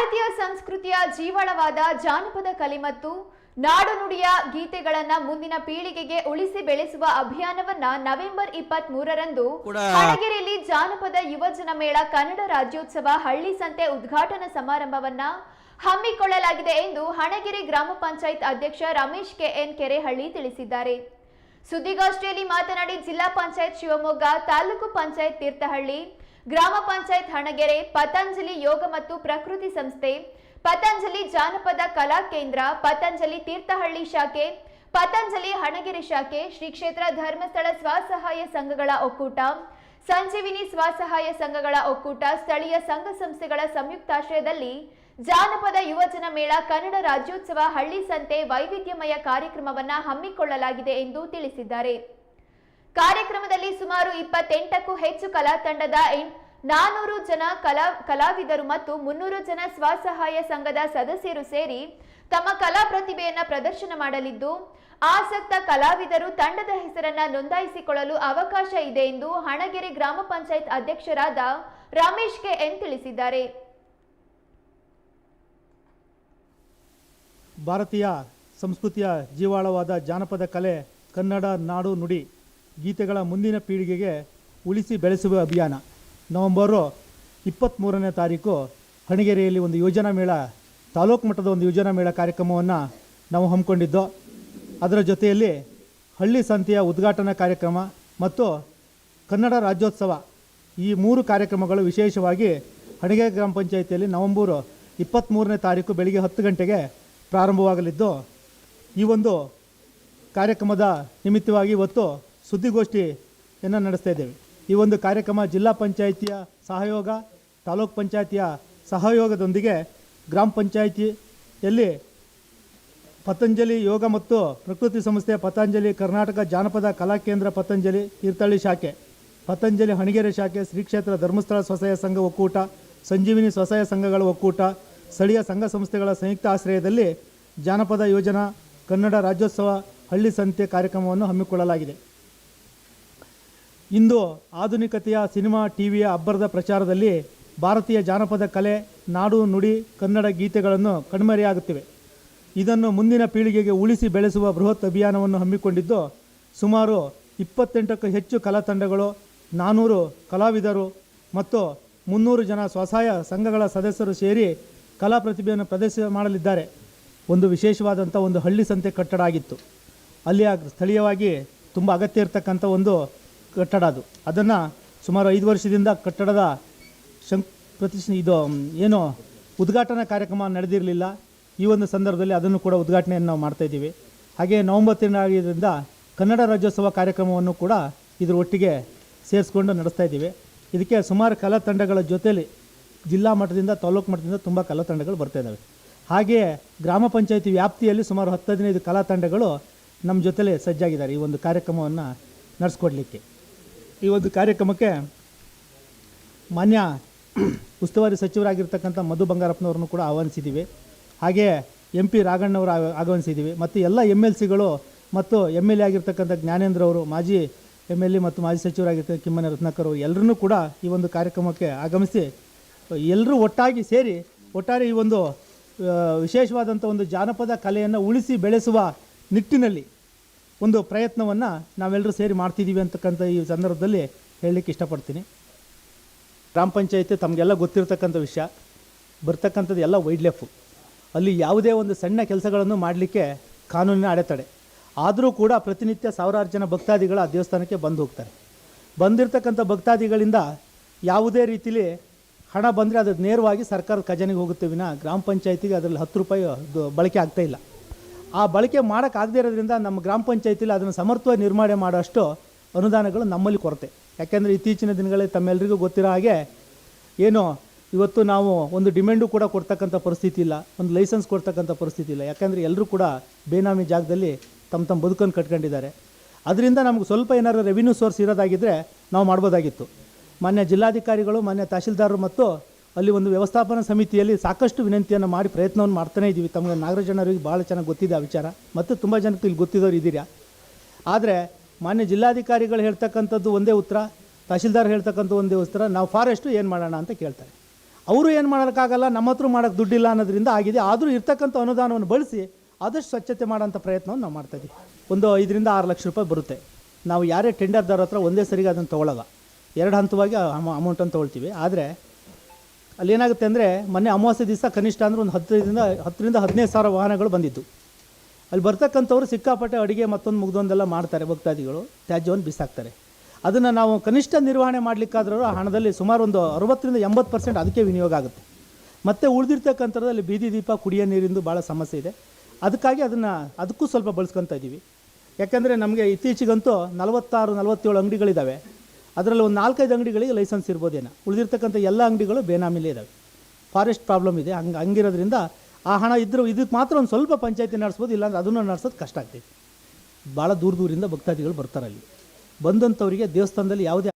ಭಾರತೀಯ ಸಂಸ್ಕೃತಿಯ ಜೀವಳವಾದ ಜಾನಪದ ಕಲೆ ಮತ್ತು ನಾಡುನುಡಿಯ ಗೀತೆಗಳನ್ನ ಮುಂದಿನ ಪೀಳಿಗೆಗೆ ಉಳಿಸಿ ಬೆಳೆಸುವ ಅಭಿಯಾನವನ್ನ ನವೆಂಬರ್ ಇಪ್ಪತ್ತ್ ಮೂರರಂದು ಹಣಗೆರೆಯಲ್ಲಿ ಜಾನಪದ ಯುವಜನ ಮೇಳ ಕನ್ನಡ ರಾಜ್ಯೋತ್ಸವ ಹಳ್ಳಿ ಸಂತೆ ಉದ್ಘಾಟನಾ ಸಮಾರಂಭವನ್ನ ಹಮ್ಮಿಕೊಳ್ಳಲಾಗಿದೆ ಎಂದು ಹಣಗೆರೆ ಗ್ರಾಮ ಪಂಚಾಯತ್ ಅಧ್ಯಕ್ಷ ರಮೇಶ್ ಕೆಎನ್ ಕೆರೆಹಳ್ಳಿ ತಿಳಿಸಿದ್ದಾರೆ. ಸುದ್ದಿಗೋಷ್ಠಿಯಲ್ಲಿ ಮಾತನಾಡಿ ಜಿಲ್ಲಾ ಪಂಚಾಯತ್ ಶಿವಮೊಗ್ಗ ತಾಲೂಕು ಪಂಚಾಯತ್ ತೀರ್ಥಹಳ್ಳಿ ಗ್ರಾಮ ಪಂಚಾಯತ್ ಹಣಗೆರೆ, ಪತಂಜಲಿ ಯೋಗ ಮತ್ತು ಪ್ರಕೃತಿ ಸಂಸ್ಥೆ, ಪತಂಜಲಿ ಜಾನಪದ ಕಲಾ ಕೇಂದ್ರ, ಪತಂಜಲಿ ತೀರ್ಥಹಳ್ಳಿ ಶಾಖೆ, ಪತಂಜಲಿ ಹಣಗೆರೆ ಶಾಖೆ, ಶ್ರೀ ಕ್ಷೇತ್ರ ಧರ್ಮಸ್ಥಳ ಸ್ವಸಹಾಯ ಸಂಘಗಳ ಒಕ್ಕೂಟ, ಸಂಜೀವಿನಿ ಸ್ವಸಹಾಯ ಸಂಘಗಳ ಒಕ್ಕೂಟ, ಸ್ಥಳೀಯ ಸಂಘ ಸಂಸ್ಥೆಗಳ ಸಂಯುಕ್ತಾಶ್ರಯದಲ್ಲಿ ಜಾನಪದ ಯುವಜನ ಮೇಳ, ಕನ್ನಡ ರಾಜ್ಯೋತ್ಸವ ಹಳ್ಳಿ ಸಂತೆ ವೈವಿಧ್ಯಮಯ ಕಾರ್ಯಕ್ರಮವನ್ನು ಹಮ್ಮಿಕೊಳ್ಳಲಾಗಿದೆ ಎಂದು ತಿಳಿಸಿದ್ದಾರೆ. ಕಾರ್ಯಕ್ರಮದಲ್ಲಿ ಸುಮಾರು ಇಪ್ಪತ್ತೆಂಟಕ್ಕೂ ಹೆಚ್ಚು ಕಲಾ ತಂಡದ ನಾನೂರು ಜನ ಕಲಾ ಕಲಾವಿದರು ಮತ್ತು ಮುನ್ನೂರು ಜನ ಸ್ವಸಹಾಯ ಸಂಘದ ಸದಸ್ಯರು ಸೇರಿ ತಮ್ಮ ಕಲಾ ಪ್ರತಿಭೆಯನ್ನ ಪ್ರದರ್ಶನ ಮಾಡಲಿದ್ದು, ಆಸಕ್ತ ಕಲಾವಿದರು ತಂಡದ ಹೆಸರನ್ನ ನೋಂದಾಯಿಸಿಕೊಳ್ಳಲು ಅವಕಾಶ ಇದೆ ಎಂದು ಹಣಗೆರೆ ಗ್ರಾಮ ಪಂಚಾಯತ್ ಅಧ್ಯಕ್ಷರಾದ ರಮೇಶ್ ಕೆ ಎನ್ ತಿಳಿಸಿದ್ದಾರೆ. ಭಾರತೀಯ ಸಂಸ್ಕೃತಿಯ ಜೀವಾಳವಾದ ಜಾನಪದ ಕಲೆ ಕನ್ನಡ ನಾಡು ನುಡಿ ಗೀತೆಗಳ ಮುಂದಿನ ಪೀಳಿಗೆಗೆ ಉಳಿಸಿ ಬೆಳೆಸುವ ಅಭಿಯಾನ. ನವೆಂಬರು ಇಪ್ಪತ್ತ್ಮೂರನೇ ತಾರೀಕು ಹಣಗೆರೆಯಲ್ಲಿ ಒಂದು ಯೋಜನಾ ಮೇಳ, ತಾಲೂಕು ಮಟ್ಟದ ಒಂದು ಯೋಜನಾ ಮೇಳ ಕಾರ್ಯಕ್ರಮವನ್ನು ನಾವು ಹಮ್ಮಿಕೊಂಡಿದ್ದು. ಅದರ ಜೊತೆಯಲ್ಲಿ ಹಳ್ಳಿ ಸಂತೆಯ ಉದ್ಘಾಟನಾ ಕಾರ್ಯಕ್ರಮ ಮತ್ತು ಕನ್ನಡ ರಾಜ್ಯೋತ್ಸವ ಈ ಮೂರು ಕಾರ್ಯಕ್ರಮಗಳು ವಿಶೇಷವಾಗಿ ಹಣಗೆರೆ ಗ್ರಾಮ ಪಂಚಾಯಿತಿಯಲ್ಲಿ ನವೆಂಬರು ಇಪ್ಪತ್ತ್ಮೂರನೇ ತಾರೀಕು ಬೆಳಿಗ್ಗೆ ಹತ್ತು ಗಂಟೆಗೆ ಪ್ರಾರಂಭವಾಗಲಿದ್ದು. ಈ ಒಂದು ಕಾರ್ಯಕ್ರಮದ ನಿಮಿತ್ತವಾಗಿ ಇವತ್ತು ಸುದ್ದಿಗೋಷ್ಠಿಯನ್ನು ನಡೆಸ್ತಾ ಇದ್ದೇವೆ. ಈ ಒಂದು ಕಾರ್ಯಕ್ರಮ ಜಿಲ್ಲಾ ಪಂಚಾಯಿತಿಯ ಸಹಯೋಗ, ತಾಲೂಕ್ ಪಂಚಾಯಿತಿಯ ಸಹಯೋಗದೊಂದಿಗೆ ಗ್ರಾಮ ಪಂಚಾಯಿತಿಯಲ್ಲಿ ಪತಂಜಲಿ ಯೋಗ ಮತ್ತು ಪ್ರಕೃತಿ ಸಂಸ್ಥೆ ಪತಂಜಲಿ, ಕರ್ನಾಟಕ ಜಾನಪದ ಕಲಾ ಕೇಂದ್ರ ಪತಂಜಲಿ, ತೀರ್ಥಹಳ್ಳಿ ಶಾಖೆ, ಪತಂಜಲಿ ಹಣಗೆರೆ ಶಾಖೆ, ಶ್ರೀ ಕ್ಷೇತ್ರ ಧರ್ಮಸ್ಥಳ ಸ್ವಸಹಾಯ ಸಂಘ ಒಕ್ಕೂಟ, ಸಂಜೀವಿನಿ ಸ್ವಸಹಾಯ ಸಂಘಗಳ ಒಕ್ಕೂಟ, ಸ್ಥಳೀಯ ಸಂಘ ಸಂಸ್ಥೆಗಳ ಸಂಯುಕ್ತ ಆಶ್ರಯದಲ್ಲಿ ಜಾನಪದ ಯೋಜನಾ ಕನ್ನಡ ರಾಜ್ಯೋತ್ಸವ ಹಳ್ಳಿ ಸಂತೆ ಕಾರ್ಯಕ್ರಮವನ್ನು ಹಮ್ಮಿಕೊಳ್ಳಲಾಗಿದೆ. ಇಂದು ಆಧುನಿಕತೆಯ ಸಿನಿಮಾ ಟಿವಿಯ ಅಬ್ಬರದ ಪ್ರಚಾರದಲ್ಲಿ ಭಾರತೀಯ ಜಾನಪದ ಕಲೆ, ನಾಡು ನುಡಿ, ಕನ್ನಡ ಗೀತೆಗಳನ್ನು ಕಣ್ಮರೆಯಾಗುತ್ತಿವೆ. ಇದನ್ನು ಮುಂದಿನ ಪೀಳಿಗೆಗೆ ಉಳಿಸಿ ಬೆಳೆಸುವ ಬೃಹತ್ ಅಭಿಯಾನವನ್ನು ಹಮ್ಮಿಕೊಂಡಿದ್ದು, ಸುಮಾರು ಇಪ್ಪತ್ತೆಂಟಕ್ಕೂ ಹೆಚ್ಚು ಕಲಾ ತಂಡಗಳು ನಾನ್ನೂರು ಕಲಾವಿದರು ಮತ್ತು ಮುನ್ನೂರು ಜನ ಸ್ವಸಹಾಯ ಸಂಘಗಳ ಸದಸ್ಯರು ಸೇರಿ ಕಲಾ ಪ್ರತಿಭೆಯನ್ನು ಪ್ರದರ್ಶನ ಮಾಡಲಿದ್ದಾರೆ. ಒಂದು ವಿಶೇಷವಾದಂಥ ಒಂದು ಹಳ್ಳಿ ಸಂತೆ ಕಟ್ಟಡ ಆಗಿತ್ತು. ಅಲ್ಲಿ ಸ್ಥಳೀಯವಾಗಿ ತುಂಬ ಅಗತ್ಯ ಇರತಕ್ಕಂಥ ಒಂದು ಕಟ್ಟಡ ಅದು. ಅದನ್ನು ಸುಮಾರು ಐದು ವರ್ಷದಿಂದ ಕಟ್ಟಡದ ಶಂಕ್ ಪ್ರತಿಷ್ ಇದು ಏನು ಉದ್ಘಾಟನಾ ಕಾರ್ಯಕ್ರಮ ನಡೆದಿರಲಿಲ್ಲ. ಈ ಒಂದು ಸಂದರ್ಭದಲ್ಲಿ ಅದನ್ನು ಕೂಡ ಉದ್ಘಾಟನೆಯನ್ನು ನಾವು ಮಾಡ್ತಾಯಿದ್ದೀವಿ ಹಾಗೆ ನವಂಬರ್ ತಿಂಗಳಾಗಿದ್ದರಿಂದ ಕನ್ನಡ ರಾಜ್ಯೋತ್ಸವ ಕಾರ್ಯಕ್ರಮವನ್ನು ಕೂಡ ಇದರ ಒಟ್ಟಿಗೆ ಸೇರಿಸ್ಕೊಂಡು ನಡೆಸ್ತಾ ಇದ್ದೀವಿ. ಇದಕ್ಕೆ ಸುಮಾರು ಕಲಾ ತಂಡಗಳ ಜೊತೆಯಲ್ಲಿ ಜಿಲ್ಲಾ ಮಟ್ಟದಿಂದ, ತಾಲೂಕು ಮಟ್ಟದಿಂದ ತುಂಬ ಕಲಾ ತಂಡಗಳು ಬರ್ತಾ ಇದ್ದಾವೆ. ಹಾಗೆಯೇ ಗ್ರಾಮ ಪಂಚಾಯತಿ ವ್ಯಾಪ್ತಿಯಲ್ಲಿ ಸುಮಾರು ಹತ್ತು ಹದಿನೈದು ಕಲಾ ತಂಡಗಳು ನಮ್ಮ ಜೊತೆಲೇ ಸಜ್ಜಾಗಿದ್ದಾರೆ ಈ ಒಂದು ಕಾರ್ಯಕ್ರಮವನ್ನು ನಡೆಸ್ಕೊಡ್ಲಿಕ್ಕೆ. ಈ ಒಂದು ಕಾರ್ಯಕ್ರಮಕ್ಕೆ ಮಾನ್ಯ ಉಸ್ತುವಾರಿ ಸಚಿವರಾಗಿರ್ತಕ್ಕಂಥ ಮಧು ಬಂಗಾರಪ್ಪನವ್ರನ್ನು ಕೂಡ ಆಹ್ವಾನಿಸಿದ್ದೀವಿ. ಹಾಗೆ ಎಂ ಪಿ ರಾಘಣ್ಣವರು ಆಗ- ಆಗಮಿಸಿದ್ದೀವಿ. ಮತ್ತು ಎಲ್ಲ ಎಂ ಎಲ್ ಸಿಗಳು ಮತ್ತು ಎಂ ಎಲ್ ಎ ಆಗಿರ್ತಕ್ಕಂಥ ಜ್ಞಾನೇಂದ್ರ ಅವರು, ಮಾಜಿ ಎಂ ಎಲ್ ಎ ಮತ್ತು ಮಾಜಿ ಸಚಿವರಾಗಿರ್ತಕ್ಕಂಥ ಕಿಮ್ಮನೆ ರತ್ನಾಕರ್ ಅವರು ಎಲ್ಲರನ್ನೂ ಕೂಡ ಈ ಒಂದು ಕಾರ್ಯಕ್ರಮಕ್ಕೆ ಆಗಮಿಸಿ, ಎಲ್ಲರೂ ಒಟ್ಟಾಗಿ ಸೇರಿ, ಒಟ್ಟಾರೆ ಈ ಒಂದು ವಿಶೇಷವಾದಂಥ ಒಂದು ಜಾನಪದ ಕಲೆಯನ್ನು ಉಳಿಸಿ ಬೆಳೆಸುವ ನಿಟ್ಟಿನಲ್ಲಿ ಒಂದು ಪ್ರಯತ್ನವನ್ನು ನಾವೆಲ್ಲರೂ ಸೇರಿ ಮಾಡ್ತಿದ್ದೀವಿ ಅಂತಕ್ಕಂಥ ಈ ಸಂದರ್ಭದಲ್ಲಿ ಹೇಳಲಿಕ್ಕೆ ಇಷ್ಟಪಡ್ತೀನಿ. ಗ್ರಾಮ ಪಂಚಾಯತಿ ತಮಗೆಲ್ಲ ಗೊತ್ತಿರತಕ್ಕಂಥ ವಿಷಯ, ಬರ್ತಕ್ಕಂಥದ್ದು ಎಲ್ಲ ವೈಲ್ಡ್ ಲೈಫು ಅಲ್ಲಿ ಯಾವುದೇ ಒಂದು ಸಣ್ಣ ಕೆಲಸಗಳನ್ನು ಮಾಡಲಿಕ್ಕೆ ಕಾನೂನಿನ ಅಡೆತಡೆ. ಆದರೂ ಕೂಡ ಪ್ರತಿನಿತ್ಯ ಸಾವಿರಾರು ಜನ ಭಕ್ತಾದಿಗಳು ಆ ದೇವಸ್ಥಾನಕ್ಕೆ ಬಂದು ಹೋಗ್ತಾರೆ. ಬಂದಿರತಕ್ಕಂಥ ಭಕ್ತಾದಿಗಳಿಂದ ಯಾವುದೇ ರೀತಿಲಿ ಹಣ ಬಂದರೆ ಅದು ನೇರವಾಗಿ ಸರ್ಕಾರದ ಖಜಾನೆಗೆ ಹೋಗುತ್ತೆ ವಿನ ಗ್ರಾಮ ಪಂಚಾಯತಿಗೆ ಅದರಲ್ಲಿ ಹತ್ತು ರೂಪಾಯಿ ಬಳಕೆ ಆಗ್ತಾ ಇಲ್ಲ. ಆ ಬಳಕೆ ಮಾಡೋಕ್ಕಾಗದೇ ಇರೋದ್ರಿಂದ ನಮ್ಮ ಗ್ರಾಮ ಪಂಚಾಯತಿಲಿ ಅದನ್ನು ಸಮರ್ಥವಾಗಿ ನಿರ್ಮಾಣ ಮಾಡೋಷ್ಟು ಅನುದಾನಗಳು ನಮ್ಮಲ್ಲಿ ಕೊರತೆ. ಯಾಕೆಂದರೆ ಇತ್ತೀಚಿನ ದಿನಗಳಲ್ಲಿ ತಮ್ಮೆಲ್ಲರಿಗೂ ಗೊತ್ತಿರೋ ಹಾಗೆ ಏನು, ಇವತ್ತು ನಾವು ಒಂದು ಡಿಮ್ಯಾಂಡು ಕೂಡ ಕೊಡ್ತಕ್ಕಂಥ ಪರಿಸ್ಥಿತಿ ಇಲ್ಲ, ಒಂದು ಲೈಸೆನ್ಸ್ ಕೊಡ್ತಕ್ಕಂಥ ಪರಿಸ್ಥಿತಿ ಇಲ್ಲ. ಯಾಕೆಂದರೆ ಎಲ್ಲರೂ ಕೂಡ ಬೇನಾಮಿ ಜಾಗದಲ್ಲಿ ತಮ್ಮ ತಮ್ಮ ಬದುಕನ್ನು ಕಟ್ಕೊಂಡಿದ್ದಾರೆ. ಅದರಿಂದ ನಮ್ಗೆ ಸ್ವಲ್ಪ ಏನಾದರೂ ರೆವಿನ್ಯೂ ಸೋರ್ಸ್ ಇರೋದಾಗಿದ್ದರೆ ನಾವು ಮಾಡ್ಬೋದಾಗಿತ್ತು. ಮಾನ್ಯ ಜಿಲ್ಲಾಧಿಕಾರಿಗಳು, ಮಾನ್ಯ ತಹಶೀಲ್ದಾರರು ಮತ್ತು ಅಲ್ಲಿ ಒಂದು ವ್ಯವಸ್ಥಾಪನಾ ಸಮಿತಿಯಲ್ಲಿ ಸಾಕಷ್ಟು ವಿನಂತಿಯನ್ನು ಮಾಡಿ ಪ್ರಯತ್ನವನ್ನು ಮಾಡ್ತಾನೇ ಇದ್ದೀವಿ. ತಮಗೆ ನಾಗರಾಜನವರಿಗೆ ಭಾಳ ಚೆನ್ನಾಗಿ ಗೊತ್ತಿದೆ ಆ ವಿಚಾರ. ಮತ್ತು ತುಂಬ ಜನಕ್ಕೆ ಇಲ್ಲಿ ಗೊತ್ತಿದ್ದವ್ರು ಇದ್ದೀರಾ? ಆದರೆ ಮಾನ್ಯ ಜಿಲ್ಲಾಧಿಕಾರಿಗಳು ಹೇಳ್ತಕ್ಕಂಥದ್ದು ಒಂದೇ ಉತ್ತರ, ತಹಶೀಲ್ದಾರ್ ಹೇಳ್ತಕ್ಕಂಥ ಒಂದೇ ಉತ್ತರ, ನಾವು ಫಾರೆಸ್ಟು ಏನು ಮಾಡೋಣ ಅಂತ ಕೇಳ್ತಾರೆ. ಅವರು ಏನು ಮಾಡೋಕ್ಕಾಗಲ್ಲ, ನಮ್ಮ ಹತ್ರ ಮಾಡೋಕ್ಕೆ ದುಡ್ಡಿಲ್ಲ ಅನ್ನೋದ್ರಿಂದ ಆಗಿದೆ. ಆದರೂ ಇರ್ತಕ್ಕಂಥ ಅನುದಾನವನ್ನು ಬಳಸಿ ಆದಷ್ಟು ಸ್ವಚ್ಛತೆ ಮಾಡೋಂಥ ಪ್ರಯತ್ನವನ್ನು ನಾವು ಮಾಡ್ತಾಯಿದ್ದೀವಿ ಒಂದು ಐದರಿಂದ ಆರು ಲಕ್ಷ ರೂಪಾಯಿ ಬರುತ್ತೆ. ನಾವು ಯಾರೇ ಟೆಂಡರ್ದಾರ ಹತ್ರ ಒಂದೇ ಸರಿಗೆ ಅದನ್ನು ತೊಗೊಳ್ಳಲ್ಲ ಎರಡು ಹಂತವಾಗಿ ಅಮೌಂಟನ್ನು ತೊಗೊಳ್ತೀವಿ. ಆದರೆ ಅಲ್ಲಿ ಏನಾಗುತ್ತೆ ಅಂದರೆ ಮೊನ್ನೆ ಅಮಾವಾಸ್ಯೆ ದಿವಸ ಕನಿಷ್ಠ ಅಂದರೆ ಒಂದು ಹತ್ತರಿಂದ ಹತ್ತರಿಂದ ಹದಿನೈದು ಸಾವಿರ ವಾಹನಗಳು ಬಂದಿದ್ದು. ಅಲ್ಲಿ ಬರ್ತಕ್ಕಂಥವ್ರು ಸಿಕ್ಕಾಪಟ್ಟೆ ಅಡುಗೆ ಮತ್ತೊಂದು ಮುಗ್ದೊಂದೆಲ್ಲ ಮಾಡ್ತಾರೆ ಭಕ್ತಾದಿಗಳು, ತ್ಯಾಜ್ಯವನ್ನು ಬಿಸಾಕ್ತಾರೆ. ಅದನ್ನು ನಾವು ಕನಿಷ್ಠ ನಿರ್ವಹಣೆ ಮಾಡಲಿಕ್ಕಾದ್ರೂ ಆ ಹಣದಲ್ಲಿ ಸುಮಾರು ಒಂದು ಅರವತ್ತರಿಂದ ಎಂಬತ್ತು ಪರ್ಸೆಂಟ್ ಅದಕ್ಕೆ ವಿನಿಯೋಗ ಆಗುತ್ತೆ. ಮತ್ತು ಉಳಿದಿರ್ತಕ್ಕಂಥದ್ರಲ್ಲಿ ಬೀದಿ ದೀಪ, ಕುಡಿಯೋ ನೀರಿಂದು ಭಾಳ ಸಮಸ್ಯೆ ಇದೆ. ಅದಕ್ಕಾಗಿ ಅದನ್ನು ಅದಕ್ಕೂ ಸ್ವಲ್ಪ ಬಳಸ್ಕೊತಾ ಇದ್ದೀವಿ ಯಾಕೆಂದರೆ ನಮಗೆ ಇತ್ತೀಚೆಗಂತೂ ನಲವತ್ತಾರು, ನಲವತ್ತೇಳು ಅಂಗಡಿಗಳಿದ್ದಾವೆ ಅದರಲ್ಲಿ ಒಂದು ನಾಲ್ಕೈದು ಅಂಗಡಿಗಳಿಗೆ ಲೈಸೆನ್ಸ್ ಇರ್ಬೋದೇನೋ. ಉಳಿದಿರ್ತಕ್ಕಂಥ ಎಲ್ಲ ಅಂಗಡಿಗಳು ಬೇನಾಮಿಲೇ ಇದ್ದಾವೆ ಫಾರೆಸ್ಟ್ ಪ್ರಾಬ್ಲಮ್ ಇದೆ, ಹಂಗೆ ಹಂಗಿರೋದ್ರಿಂದ ಆ ಹಣ ಇದ್ದರೂ ಇದಕ್ಕೆ ಮಾತ್ರ ಒಂದು ಸ್ವಲ್ಪ ಪಂಚಾಯತಿ ನಡೆಸ್ಬೋದು, ಇಲ್ಲಾಂದ್ರೆ ಅದನ್ನು ನಡೆಸೋದು ಕಷ್ಟ ಆಗ್ತೈತಿ. ಭಾಳ ದೂರ ದೂರಿಂದ ಭಕ್ತಾದಿಗಳು ಬರ್ತಾರೆ ಅಲ್ಲಿ ಬಂದಂಥವರಿಗೆ ದೇವಸ್ಥಾನದಲ್ಲಿ ಯಾವುದೇ